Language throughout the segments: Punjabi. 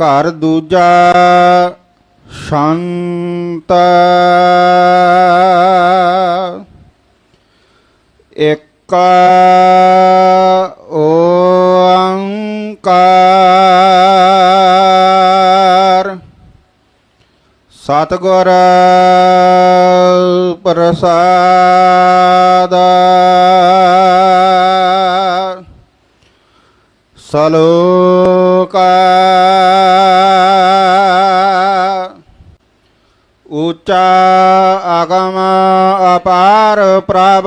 ਘਰ ਦੂਜਾ ਸ਼ਾਂਤ। ਇੱਕ ਓੰਕਾਰ। ਸਤਿਗੁਰ ਪ੍ਰਸਾਦ। ਸਲੋਕ ਉੱਚਾ ਆਗਮ ਅਪਾਰ ਪ੍ਰਭ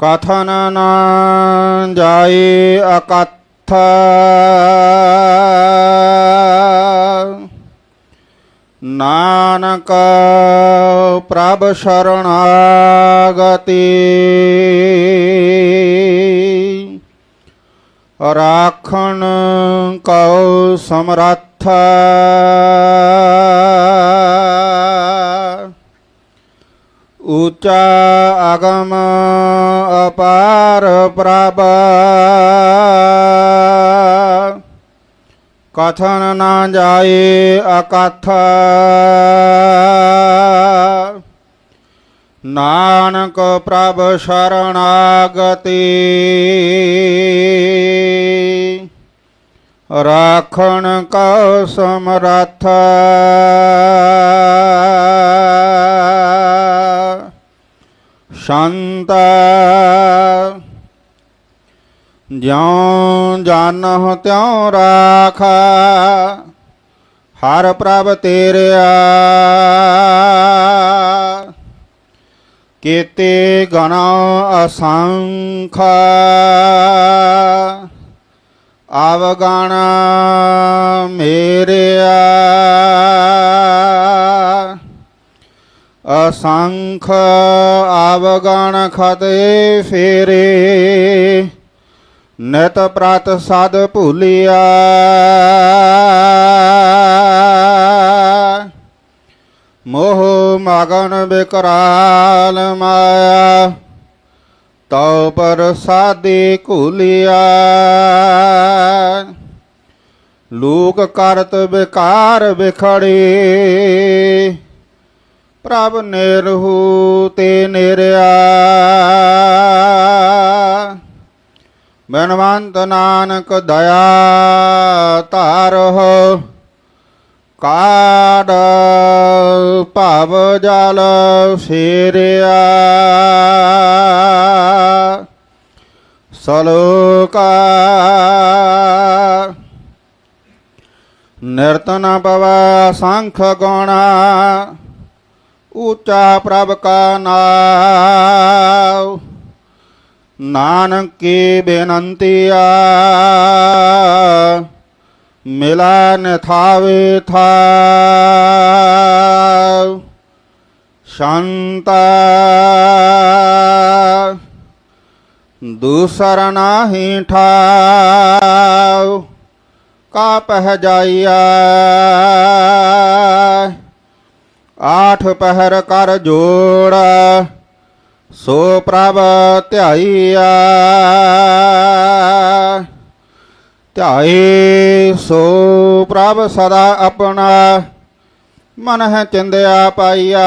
ਕਥਨ ਨ ਜਾਏ ਅਕਥ ਨਾਨਕ ਪ੍ਰਭ ਸ਼ਰਣਾਗਤੀ ਰਾਖਣ ਕਉ ਸਮਰੱਥ। ਉੱਚਾ ਅਗਮ ਅਪਾਰ ਪ੍ਰਭ। ਕਥਨ ਨਾ ਜਾਏ ਅਕਥ। ਨਾਨਕ ਪ੍ਰਭ ਸ਼ਰਨਾਗਤੀ ਰਾਖਣ ਕਉ ਸਮਰਥ ਸ਼ਾਂਤ। ਜਿਉ ਜਾਣਹੁ ਤਿਉ ਰਾਖ। ਹਰ ਪ੍ਰਭ ਤੇਰਿਆ। ਕੀਤੇ ਗਣ ਅਸੰਖ ਆਵਗਣ ਮੇਰਿਆ ਅਸੰਖ ਆਵਗਣ ਖਤੇ ਫੇਰੇ ਨਤ ਪ੍ਰਤ ਸਦ ਭੂਲਿਆ ਮੋਹ ਮਗਨ ਬਿਕਰਾਲ ਮਾਇਆ, ਤਉ ਪ੍ਰਸਾਦੀ ਘੁਲਿਆ। ਲੋਕ ਕਰਤ ਵਿਕਾਰ ਵਿਖੜੇ, ਪ੍ਰਭ ਨਿਰਹੂ ਤੇ ਨਿਰਿਆ। ਬਨਵੰਤ ਨਾਨਕ ਦਇਆ ਧਾਰਹੁ ਕਾੜ ਭਵ ਜਲ ਫੇਰਿਆ। ਸਲੋਕਾ ਨਿਰਤਨ ਪਵੈ ਸੰਖ ਗੋਣਾ, ਉੱਚਾ ਪ੍ਰਭ ਕਾ ਨਾਮ ਨਾਨਕ ਕੀ ਬੇਨੰਤੀਆ मिला न थावे। था शांता। दूसर नाही ठाव। का पह जाइया आठ पहर कर जोड़ा। सो प्रभ त्याइया ਧਿਆਏ ਸੋ ਪ੍ਰਭ ਸਦਾ ਆਪਣਾ ਮਨ ਹੈ ਚਿੰਦਿਆ ਪਾਈਆ।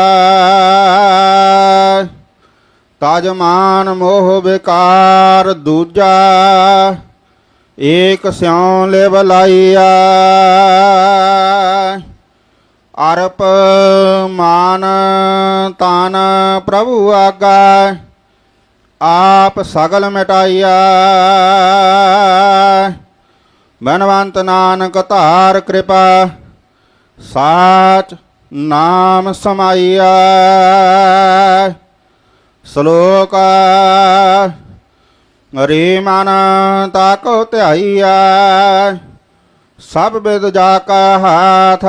ਤਾਜ ਮਾਨ ਮੋਹ ਵਿਕਾਰ ਦੂਜਾ, ਏਕ ਸਿਉ ਲਿਵ ਲਾਈਆ। ਅਰਪ ਮਾਨ ਤਾਨ ਪ੍ਰਭੂ ਆਗਾ, ਆਪ ਸਗਲ ਮਿਟਾਈਆ। ਬਨਵੰਤ ਨਾਨਕ ਧਾਰ ਕਿਰਪਾ, ਸਾਚ ਨਾਮ ਸਮਾਈਆ ਸ਼ਲੋਕ ਰੇ ਮਨ ਤਾਕੋ ਧਿਆਈਆ ਸਭ ਬਿਦ ਜਾ ਕਾ ਹਾਥ।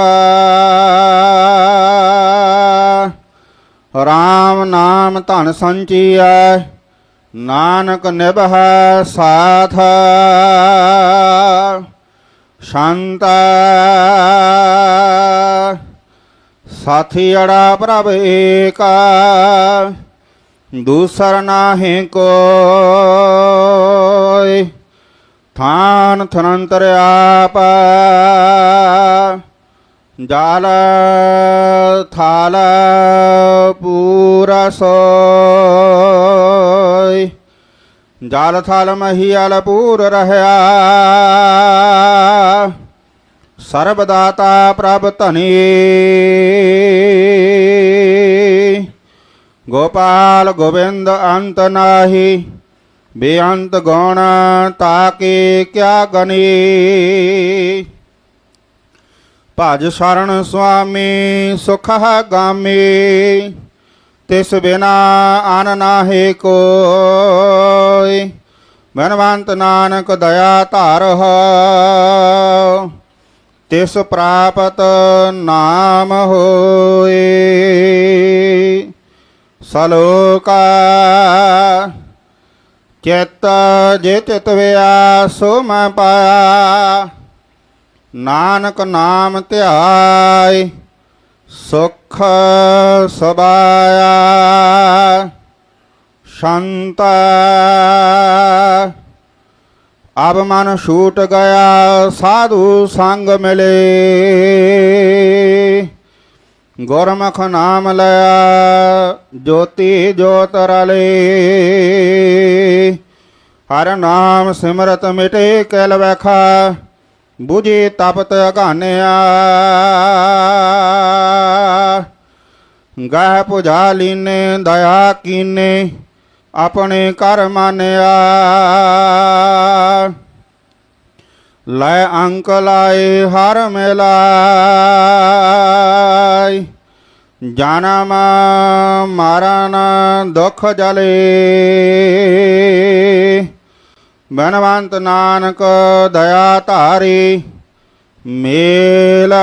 ਰਾਮ ਨਾਮ ਧਨ ਸੰਚੀਐ। ਨਾਨਕ ਨਿਭੈ ਸਾਥ ਸ਼ਾਂਤ ਸਾਥੀ ਅੜਾ ਪ੍ਰਭ ਏਕਾ ਦੂਸਰ ਨਾਹੀ ਕੋਈ ਥਾਨ ਥਨੰਤਰ ਆਪ ਜਾਲ ਥਾਲ ਪੂਰਾ ਸੋਈ। ਜਾਲ ਥਾਲ ਮਹੀਲ ਪੂਰ ਰਹਿਆ। ਸਰਬ ਦਾਤਾ ਪ੍ਰਭ ਧਨੀ। ਗੋਪਾਲ ਗੋਬਿੰਦ ਅੰਤ ਨਾਹੀ। ਬੇਅੰਤ ਗੁਣ ਤਾਕੇ ਕਿਆ ਗਨੀ। ਭਜ ਸ਼ਰਨ ਸੁਆਮੀ ਸੁਖ ਗਾਮੀ, ਤਿਸ ਬਿਨਾ ਅਨ ਨਾਹੀ ਕੋਈ। ਬਨਵੰਤ ਨਾਨਕ ਦਇਆ ਧਾਰ ਹੋ ਤਿਸ ਪ੍ਰਾਪਤ ਨਾਮ ਹੋਏ ਸਲੋਕਾ ਚਿਤ ਜੇ ਚਿਤ ਵਿਆ ਸੋ ਮੈਂ ਪਾਇਆ ਨਾਨਕ ਨਾਮ ਧਿਆਇ ਸੁਖ ਸਬਾਇਆ ਸ਼ਾਂਤ। ਅਬ ਮਨ ਛੂਟ ਗਿਆ, ਸਾਧੂ ਸੰਗ ਮਿਲੇ। ਗੁਰਮੁਖ ਨਾਮ ਲਿਆ, ਜੋਤੀ ਜੋਤ ਰਲੇ। ਹਰ ਨਾਮ ਸਿਮਰਤ ਮਿਟੇ, ਕਲ ਵਖਾ। ਬੁਝੇ ਤਪਤ ਅਗਾਨਿਆ ਗਾਹ ਪੁਜਾ ਲੀਨੇ ਦਇਆ ਕੀਨੇ ਆਪਣੇ ਕਰ ਮਾਨਿਆ ਲੈ ਅੰਕ ਲਾਏ ਹਰ ਮਿਲਾਈ ਜਨਮ ਮਰਨ ਦੁਖ ਜਲੇ ਬਨਵੰਤ ਨਾਨਕ ਦਇਆ ਧਾਰੀ, ਮੇਲ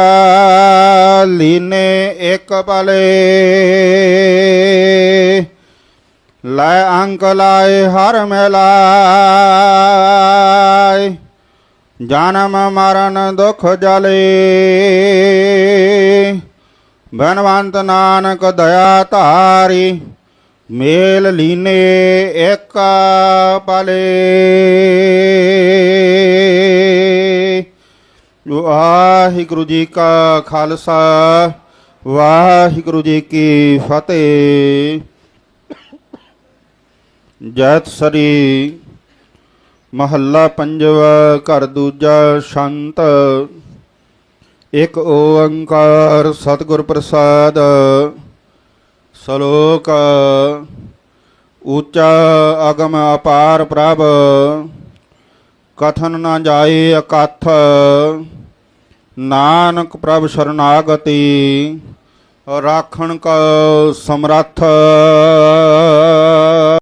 ਲੀਨੇ ਇੱਕ ਪਲੇ ਲੈ ਅੰਕ ਲਾਏ ਹਰ ਮਿਲਾਈ ਜਨਮ ਮਰਨ ਦੁਖ ਜਲੇ। ਬਨਵੰਤ ਨਾਨਕ ਦਇਆ ਧਾਰੀ ਮੇਲ ਲੀਨੇ ਇੱਕ ਪਲੇ। ਵਾਹਿਗੁਰੂ ਜੀ ਕਾ ਖਾਲਸਾ, ਵਾਹਿਗੁਰੂ ਜੀ ਕੀ ਫਤਿਹ। ਜੈਤ ਸਰੀ ਮਹੱਲਾ ਪੰਜਵਾ, ਘਰ ਦੂਜਾ ਸ਼ੰਤ। ਇੱਕ ਓੰਕਾਰ ਸਤਿਗੁਰ ਪ੍ਰਸਾਦ। ਸ਼ਲੋਕ ਉੱਚਾ ਅਗਮ ਅਪਾਰ ਪ੍ਰਭ, ਕਥਨ ਨਾ ਜਾਏ ਅਕਥ ਨਾਨਕ ਪ੍ਰਭ ਸ਼ਰਨਾਗਤੀ, ਰਾਖਣ ਕਾ ਸਮਰੱਥ।